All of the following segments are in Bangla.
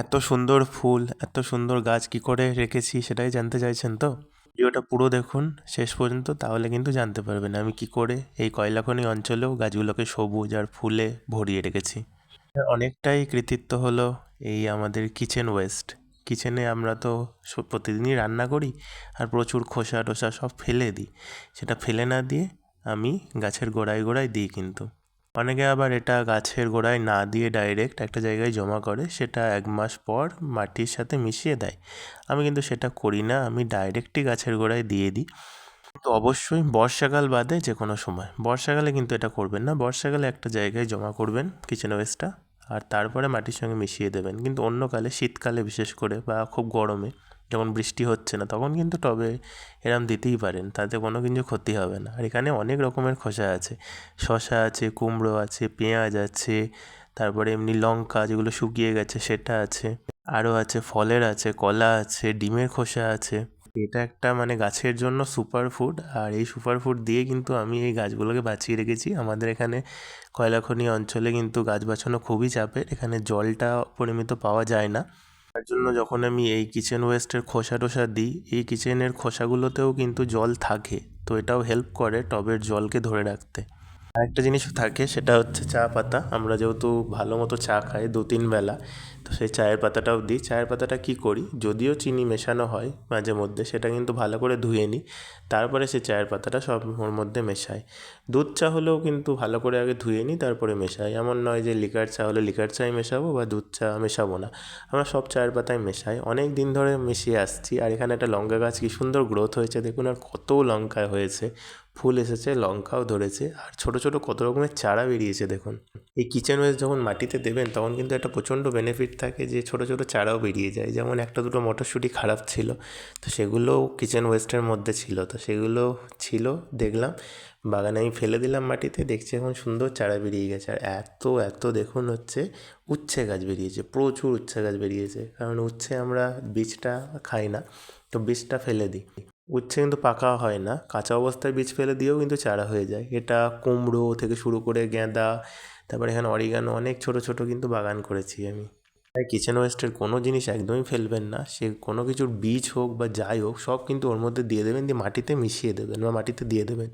এত সুন্দর ফুল, এত সুন্দর গাছ কি করে রেখেছি সেটাই জানতে চাইছেন তো? ভিডিওটা পুরো দেখুন, শেষ পর্যন্ত তাহলে কিন্তু জানতে পারবেন আমি কি করে এই কয়লাখনি অঞ্চলেও গাছগুলোকে সবুজ আর ফুলে ভরিয়ে রেখেছি। অনেকটাই কৃতিত্ব হলো এই আমাদের কিচেন ওয়েস্ট কিচেনে আমরা তো প্রতিদিনই রান্না করি আর প্রচুর খোসা টোসা সব ফেলে দিই। সেটা ফেলে না দিয়ে আমি গাছের গোড়ায় গোড়ায় দিই কিন্তু। অনেকে আবার এটা গাছের গোড়ায় না দিয়ে ডাইরেক্ট একটা জায়গায় জমা করে, সেটা এক মাস পর মাটির সাথে মিশিয়ে দেয়। আমি কিন্তু সেটা করি না, আমি ডাইরেক্টই গাছের গোড়ায় দিয়ে দিই। তো অবশ্যই বর্ষাকাল বাদে যে কোনো সময়, বর্ষাকালে কিন্তু এটা করবেন না, বর্ষাকালে একটা জায়গায় জমা করবেন কিচেন ওয়েস্টটা আর তারপরে মাটির সঙ্গে মিশিয়ে দেবেন। কিন্তু অন্যকালে শীতকালে বিশেষ করে বা খুব গরমে যখন বৃষ্টি হচ্ছে না, তখন কিন্তু টবে এরম দিতেই পারেন, তাতে কোনো কিছু ক্ষতি হবে না। আর এখানে অনেক রকমের খোসা আছে, শসা আছে, কুমড়ো আছে, পেঁয়াজ আছে, তারপরে এমনি লঙ্কা যেগুলো শুকিয়ে গেছে সেটা আছে, আরও আছে, ফলের আছে, কলা আছে, ডিমের খোসা আছে। এটা একটা মানে গাছের জন্য সুপার ফুড, আর এই সুপার ফুড দিয়ে কিন্তু আমি এই গাছগুলোকে বাঁচিয়ে রেখেছি। আমাদের এখানে কয়লাখনি অঞ্চলে কিন্তু গাছ বাঁচানো খুবই চাপের, এখানে জলটা পরিমিত পাওয়া যায় না। তার জন্য যখন আমি এই কিচেন ওয়েস্টের খোসা টোসা দিই, এই কিচেনের খোসাগুলোতেও কিন্তু জল থাকে। তো এটাও হেল্প করে টবের জলকে ধরে রাখতে। আরেকটা জিনিস থাকে, সেটা হচ্ছে চা পাতা। আমরা যেহেতু ভালো মতো চা খাই দু তিন বেলা, তো সেই চায়ের পাতাটাও দিই। চায়ের পাতাটা কী করি? যদিও চিনি মেশানো হয় মাঝে মধ্যে, সেটা কিন্তু ভালো করে ধুয়ে নিই। তারপরে সে চায়ের পাতাটা সব ওর মধ্যে মেশাই। দুধ চা হলেও কিন্তু ভালো করে আগে ধুয়ে নিই, তারপরে মেশাই। এমন নয় যে লিকার চা হলে লিকার চাই মেশাবো বা দুধ চা মেশাবো না। আমরা সব চায়ের পাতায় মেশাই। অনেক দিন ধরে মিশিয়ে আসছি। আর এখানে একটা লঙ্কা গাছ কি সুন্দর গ্রোথ হয়েছে। দেখুন আর কত লঙ্কা হয়েছে। ফুল এসেছে, লঙ্কাও ধরেছে, আর ছোট ছোট কত রকমের চারা বেরিয়েছে দেখুন। এই কিচেন ওয়েস্ট যখন মাটিতে দেবেন, তখন কিন্তু একটা প্রচণ্ড বেনিফিট থাকে যে ছোট ছোট চারাও বেরিয়ে যায়। যেমন একটা দুটো মটরশুঁটি খারাপ ছিল, তো সেগুলোও কিচেন ওয়েস্টের মধ্যে ছিল, তো সেগুলো ছিল, দেখলাম, বাগানে আমি ফেলে দিলাম মাটিতে, দেখছি এখন সুন্দর চারা বেরিয়ে গেছে। আর এত এত দেখুন হচ্ছে, উচ্ছে গাছ বেরিয়েছে, প্রচুর উচ্ছে গাছ বেরিয়েছে, কারণ উচ্ছে আমরা বীজটা খাই না, তো বীজটা ফেলে দিই। উচ্ছে কিন্তু পাকা হয় না। কাঁচা অবস্থায় বীজ ফেলে দিয়েও কিন্তু চারা হয়ে যায়। এটা কুমড়ো থেকে শুরু করে গেঁদা, তারপরে এখানে অরিগানো অনেক ছোট ছোট কিন্তু বাগান করেছি আমি। তাই কিচেন ওয়েস্টের কোনো জিনিস একদমই ফেলবেন না। সে কোনো কিছুর বীজ হোক বা যাই হোক, সব কিন্তু ওর মধ্যে দিয়ে দেবেন, দিয়ে মাটিতে মিশিয়ে দেবেন বা মাটিতে দিয়ে দেবেন।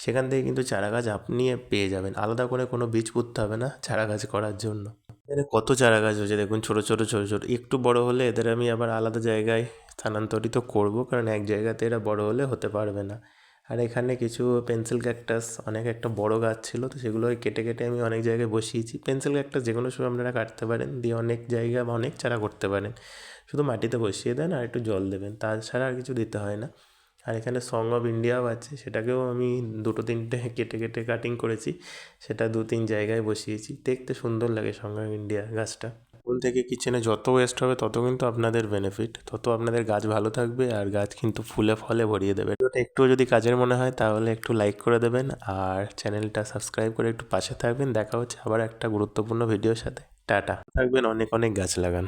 সেখান থেকে কিন্তু চারা গাছ আপনি পেয়ে যাবেন। আলাদা করে কোনো বীজ পুঁততে হবে না চারা গাছ করার জন্য। এখানে কত চারা গাছ হয়েছে দেখুন, ছোটো ছোটো ছোটো ছোটো। একটু বড় হলে এদের আমি আবার আলাদা জায়গায় স্থানান্তরিত করব, কারণ এক জায়গাতে এরা বড় হলে হতে পারবে না। আর এখানে কিছু পেন্সিল ক্যাকটাস, অনেক একটা বড় গাছ ছিল, তো সেগুলো কেটে কেটে আমি অনেক জায়গায় বসিয়েছি। পেন্সিল ক্যাকটাস যে কোনো সময় আপনারা কাটতে পারেন, দিয়ে অনেক জায়গা বা অনেক চারা করতে পারেন। শুধু মাটিতে বসিয়ে দেন আর একটু জল দেবেন, তাছাড়া আর কিছু দিতে হয় না। আর এখানে সং অফ ইন্ডিয়াও আছে, সেটাকেও আমি দুটো তিনটে কেটে কেটে কাটিং করেছি, সেটা দু তিন জায়গায় বসিয়েছি। দেখতে সুন্দর লাগে সং অফ ইন্ডিয়া গাছটা। ফুল থেকে কিচেনে যত ওয়েস্ট হবে, তত কিন্তু আপনাদের বেনিফিট তত আপনাদের গাছ ভালো থাকবে আর গাছ কিন্তু ফুলে ফলে ভরিয়ে দেবে। ওটা একটু যদি কাজের মনে হয়, তাহলে একটু লাইক করে দেবেন আর চ্যানেলটা সাবস্ক্রাইব করে একটু পাশে থাকবেন। দেখা হচ্ছে আবার একটা গুরুত্বপূর্ণ ভিডিওর সাথে। টাটা। থাকবেন, অনেক অনেক গাছ লাগান।